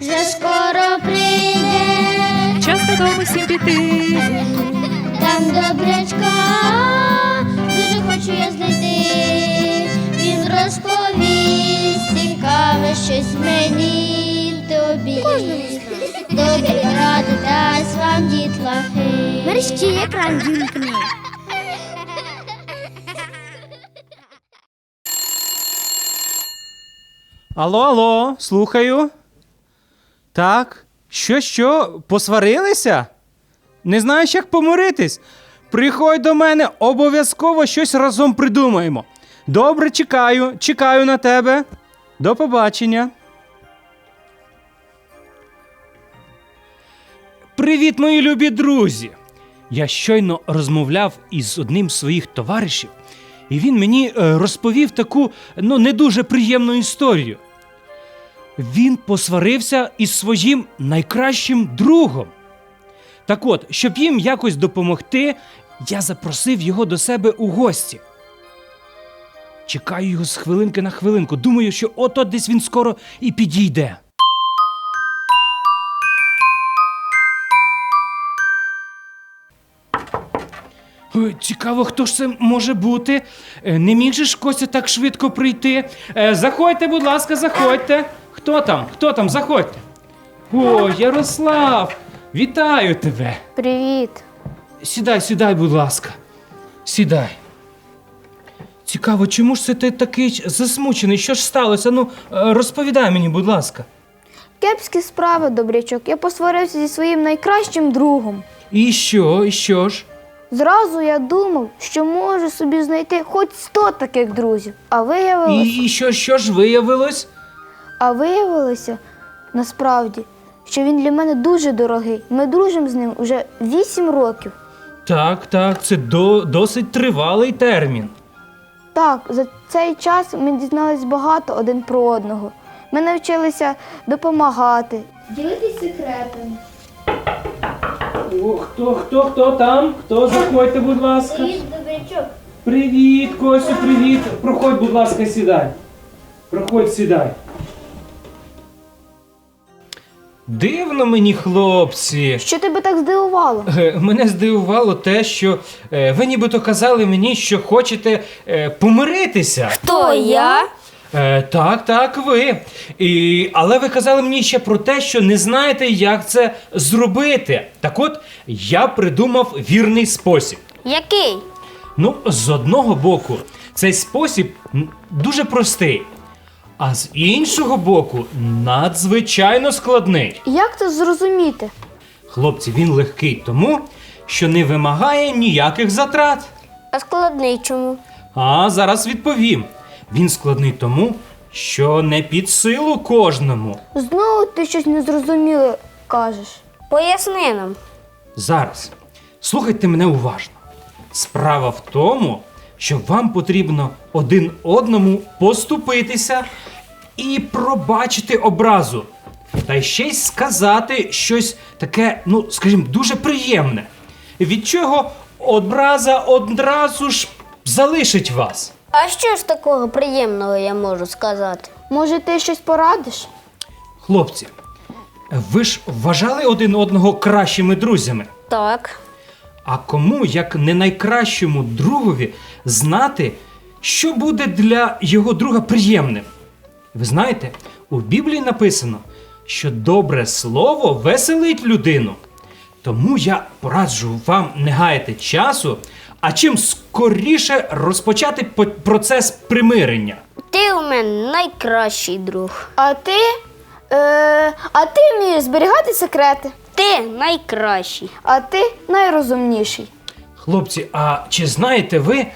вже скоро прийде, Час додому всім піти. там добрячка, дуже хочу я знайти. Він розповість цікаве щось мені тобі. Добрі ради дасть вам дітлахи. Мерщі екран вімкни. Алло, алло, слухаю. Так, що, що, посварилися? Не знаєш, як помиритись? Приходь до мене, обов'язково щось разом придумаємо. Добре, чекаю, чекаю на тебе. До побачення. Привіт, мої любі друзі! Я щойно розмовляв із одним з своїх товаришів, і він мені е, розповів таку ну, не дуже приємну історію. Він посварився із своїм найкращим другом. Так от, щоб їм якось допомогти, я запросив його до себе у гості. Чекаю його з хвилинки на хвилинку. Думаю, що от-от десь він скоро і підійде. Е, Цікаво, хто ж це може бути. Е, Не міг же ж Костя так швидко прийти. Е, Заходьте, будь ласка, заходьте. Хто там? Хто там? Заходьте. О, Ярослав! Вітаю тебе! Привіт. Сідай, сідай, будь ласка. Сідай. Цікаво, чому ж це ти такий засмучений? Що ж сталося? Ну, е, розповідай мені, будь ласка. Кепські справи, добрячок. Я посварився зі своїм найкращим другом. І що, і що ж? Зразу я думав, що можу собі знайти хоч сто таких друзів. А І, і що, що ж виявилось? А виявилося насправді, що він для мене дуже дорогий. Ми дружимо з ним уже вісім років. Так, так, це до, досить тривалий термін. Так, за цей час ми дізнались багато один про одного. Ми навчилися допомагати. Ділитись секретами. О, хто, хто, хто там? Хто? Заходьте, будь ласка. добрячок. Привіт, Косю, привіт. Проходь, будь ласка, сідай. Проходь, сідай. Дивно мені, хлопці. Що тебе так здивувало? Е, Мене здивувало те, що е, ви нібито казали мені, що хочете е, помиритися. То я? Е, так, так, ви. І, але ви казали мені ще про те, що не знаєте, як це зробити. Так от, я придумав вірний спосіб. Який? Ну, з одного боку, цей спосіб дуже простий, а з іншого боку, надзвичайно складний. Як це зрозуміти? Хлопці, він легкий тому, що не вимагає ніяких затрат. А складний чому? А зараз відповім. Він складний тому, що не під силу кожному. Знову ти щось незрозуміле кажеш. Поясни нам. Зараз. Слухайте мене уважно. Справа в тому, що вам потрібно один одному поступитися і пробачити образу. Та ще й сказати щось таке, ну, скажімо, дуже приємне. Від чого образа одразу ж залишить вас. А що ж такого приємного я можу сказати? Може, ти щось порадиш? Хлопці, ви ж вважали один одного кращими друзями. Так. А кому, як не найкращому другові, знати, що буде для його друга приємним? Ви знаєте, у Біблії написано, що добре слово веселить людину. Тому я пораджу вам не гаяти часу, а чим скоріше розпочати по- процес примирення. Ти у мене найкращий друг. А ти. Е, а ти вмієш зберігати секрети, Ти найкращий. а ти найрозумніший. Хлопці, а чи знаєте ви,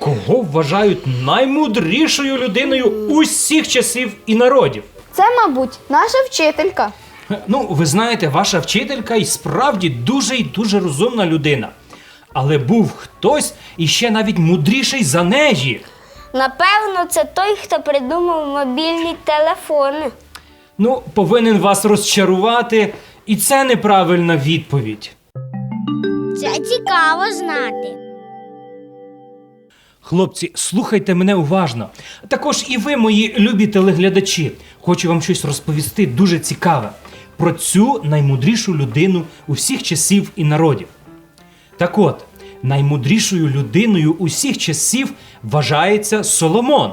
кого вважають наймудрішою людиною усіх часів і народів? Це, мабуть, наша вчителька. Ну, ви знаєте, ваша вчителька і справді дуже і дуже розумна людина. Але був хтось іще навіть мудріший за неї. Напевно, це той, хто придумав мобільні телефони. Ну, повинен вас розчарувати, і це неправильна відповідь. Це цікаво знати. Хлопці, слухайте мене уважно. Також і ви, мої любі телеглядачі, хочу вам щось розповісти дуже цікаве про цю наймудрішу людину усіх часів і народів. Так от, наймудрішою людиною усіх часів вважається Соломон.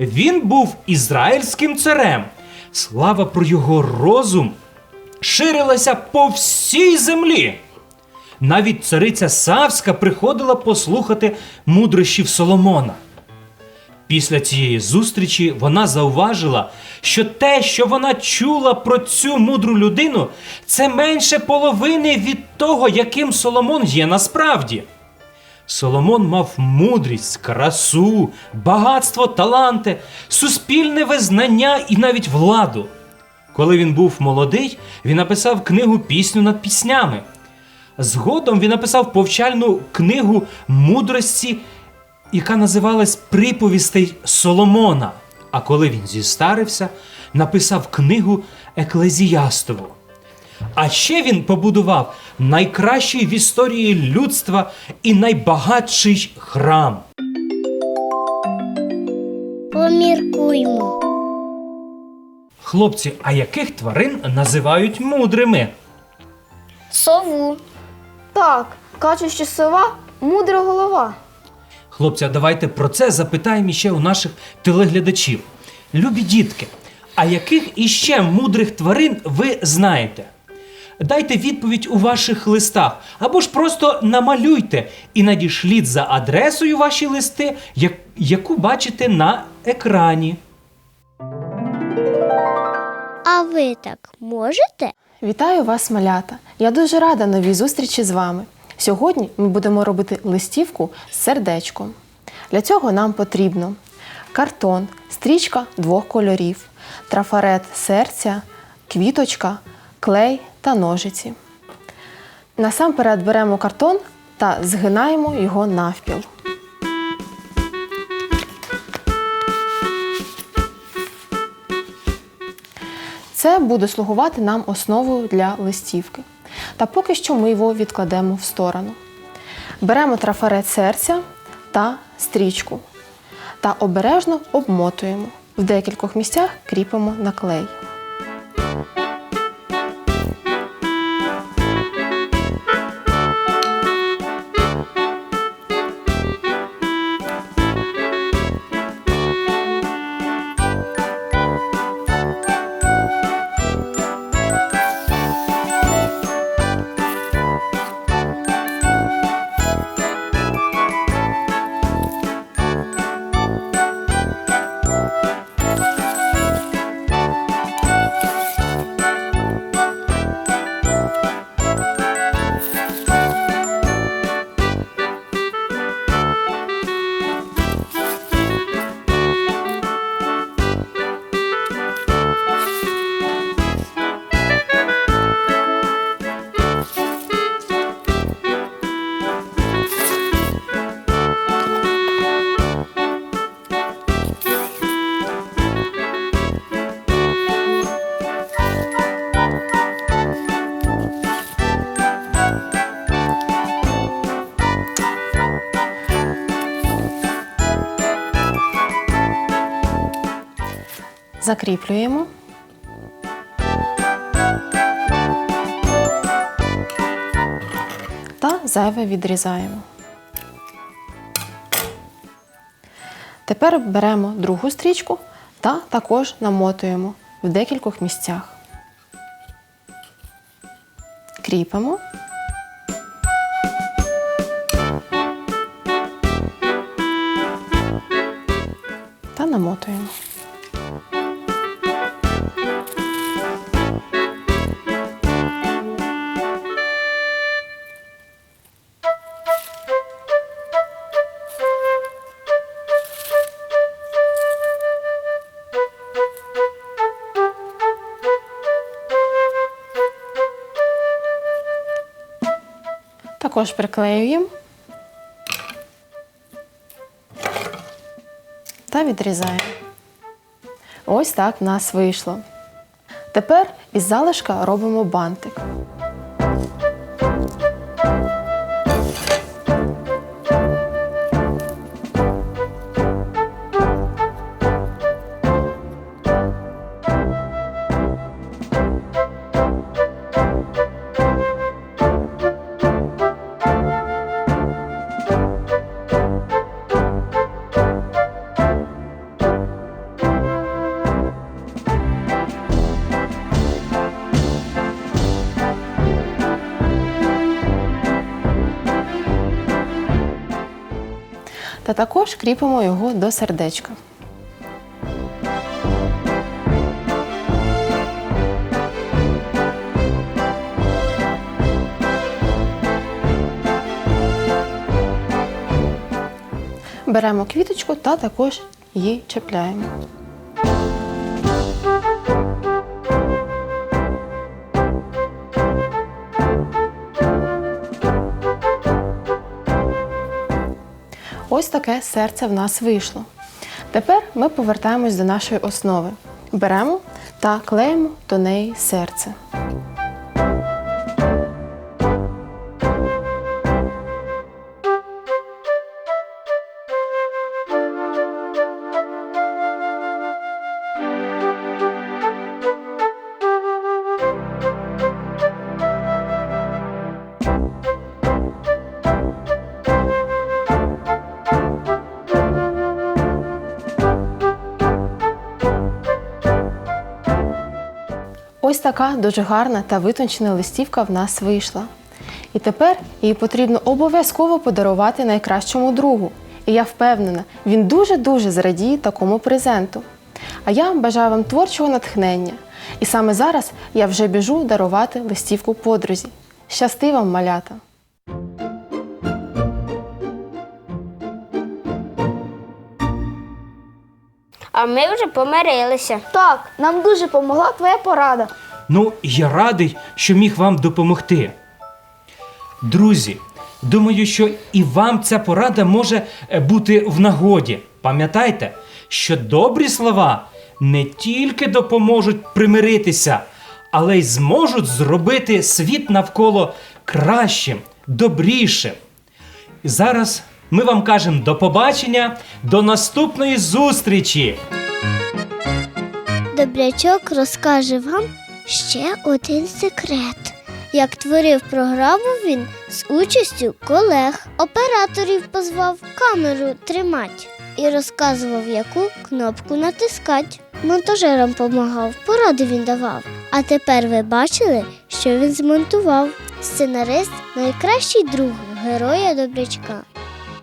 Він був ізраїльським царем. Слава про його розум ширилася по всій землі. Навіть цариця Савська приходила послухати мудрощів Соломона. Після цієї зустрічі вона зауважила, що те, що вона чула про цю мудру людину, це менше половини від того, яким Соломон є насправді. Соломон мав мудрість, красу, багатство, таланти, суспільне визнання і навіть владу. Коли він був молодий, він написав книгу Пісню над піснями. Згодом він написав повчальну книгу мудрості, яка називалась Приповістей Соломона. А коли він зістарився, написав книгу Еклезіастову. А ще він побудував найкращий в історії людства і найбагатший храм. Поміркуймо. Хлопці, а яких тварин називають мудрими? Сову. Так, кажуть, що сова мудра голова. Хлопці, а давайте про це запитаємо ще у наших телеглядачів. Любі дітки, а яких іще мудрих тварин ви знаєте? Дайте відповідь у ваших листах або ж просто намалюйте і надішліть за адресою ваші листи, як- яку бачите на екрані. А ви так можете? Вітаю вас, малята! Я дуже рада новій зустрічі з вами. Сьогодні ми будемо робити листівку з сердечком. Для цього нам потрібно картон, стрічка двох кольорів, трафарет серця, квіточка, клей та ножиці. Насамперед беремо картон та згинаємо його навпіл. Це буде слугувати нам основою для листівки. Та поки що ми його відкладемо в сторону. Беремо трафарет серця та стрічку та обережно обмотуємо. В декількох місцях кріпимо на Закріплюємо. Та зайве відрізаємо. Тепер беремо другу стрічку та також намотуємо в декількох місцях. Кріпимо. Та намотуємо. Також приклеюємо та відрізаємо. Ось так в нас вийшло. Тепер із залишка робимо бантик. Також кріпимо його до сердечка. Беремо квіточку та також її чіпляємо. Ось таке серце в нас вийшло. Тепер ми повертаємось до нашої основи. Беремо та клеїмо до неї серце. Ось така дуже гарна та витончена листівка в нас вийшла. І тепер її потрібно обов'язково подарувати найкращому другу. І я впевнена, він дуже-дуже зрадіє такому презенту. А я бажаю вам творчого натхнення. І саме зараз я вже біжу дарувати листівку подрузі. Щасти вам, малята! А ми вже помирилися. Так, нам дуже допомогла твоя порада. Ну, я радий, що міг вам допомогти. Друзі, думаю, що і вам ця порада може е, бути в нагоді. Пам'ятайте, що добрі слова не тільки допоможуть примиритися, але й зможуть зробити світ навколо кращим, добрішим. І зараз ми вам кажемо до побачення, до наступної зустрічі! Добрячок розкаже вам ще один секрет. Як творив програму він з участю колег, операторів позвав камеру тримать і розказував, яку кнопку натискать. Монтажерам помагав, поради він давав. А тепер ви бачили, що він змонтував. Сценарист найкращий друг героя добрячка.